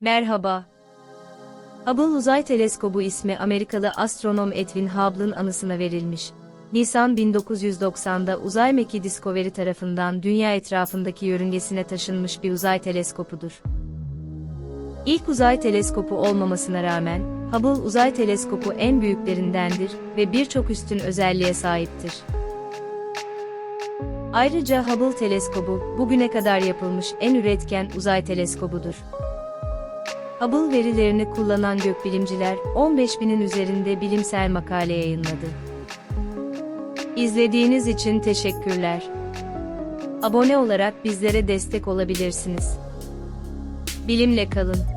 Merhaba. Hubble Uzay Teleskobu ismi Amerikalı astronom Edwin Hubble'ın anısına verilmiş. Nisan 1990'da uzay mekiği Discovery tarafından dünya etrafındaki yörüngesine taşınmış bir uzay teleskopudur. İlk uzay teleskopu olmamasına rağmen, Hubble Uzay Teleskopu en büyüklerindendir ve birçok üstün özelliğe sahiptir. Ayrıca Hubble Teleskobu, bugüne kadar yapılmış en üretken uzay teleskobudur. Hubble verilerini kullanan gökbilimciler 15 binin üzerinde bilimsel makale yayınladı. İzlediğiniz için teşekkürler. Abone olarak bizlere destek olabilirsiniz. Bilimle kalın.